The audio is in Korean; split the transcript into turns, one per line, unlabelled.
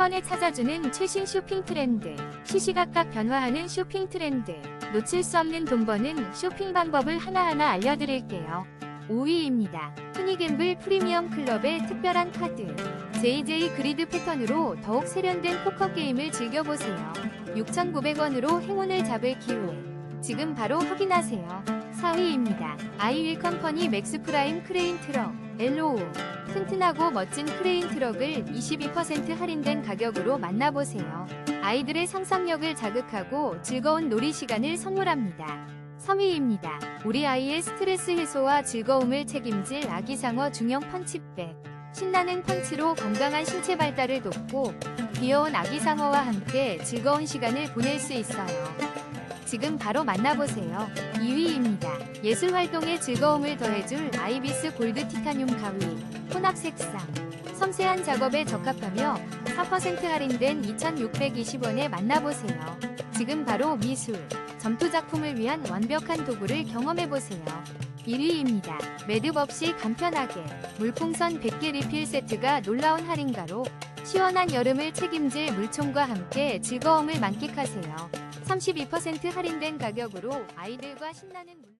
번에 찾아주는 최신 쇼핑 트렌드, 시시각각 변화하는 쇼핑 트렌드, 놓칠 수 없는 돈 버는 쇼핑 방법을 하나하나 알려드릴게요. 5위입니다. 후니갬블 프리미엄 클럽의 특별한 카드. JJ 그리드 패턴으로 더욱 세련된 포커 게임을 즐겨보세요. 6,900원으로 행운을 잡을 기회. 지금 바로 확인하세요. 4위입니다. 아이윌 컴퍼니 맥스 프라임 크레인 트럭. LO. 튼튼하고 멋진 크레인 트럭을 22% 할인된 가격으로 만나보세요. 아이들의 상상력을 자극하고 즐거운 놀이 시간을 선물합니다. 3위입니다. 우리 아이의 스트레스 해소와 즐거움을 책임질 아기상어 중형 펀치백. 신나는 펀치로 건강한 신체 발달을 돕고 귀여운 아기상어와 함께 즐거운 시간을 보낼 수 있어요. 지금 바로 만나보세요. 2위입니다. 예술 활동에 즐거움을 더해줄 아이비스 골드 티타늄 가위, 혼합 색상. 섬세한 작업에 적합하며 4% 할인된 2,620원에 만나보세요. 지금 바로 미술, 점토 작품을 위한 완벽한 도구를 경험해보세요. 1위입니다. 매듭 없이 간편하게 물풍선 100개 리필 세트가 놀라운 할인가로 시원한 여름을 책임질 물총과 함께 즐거움을 만끽하세요. 32% 할인된 가격으로 아이들과 신나는 물...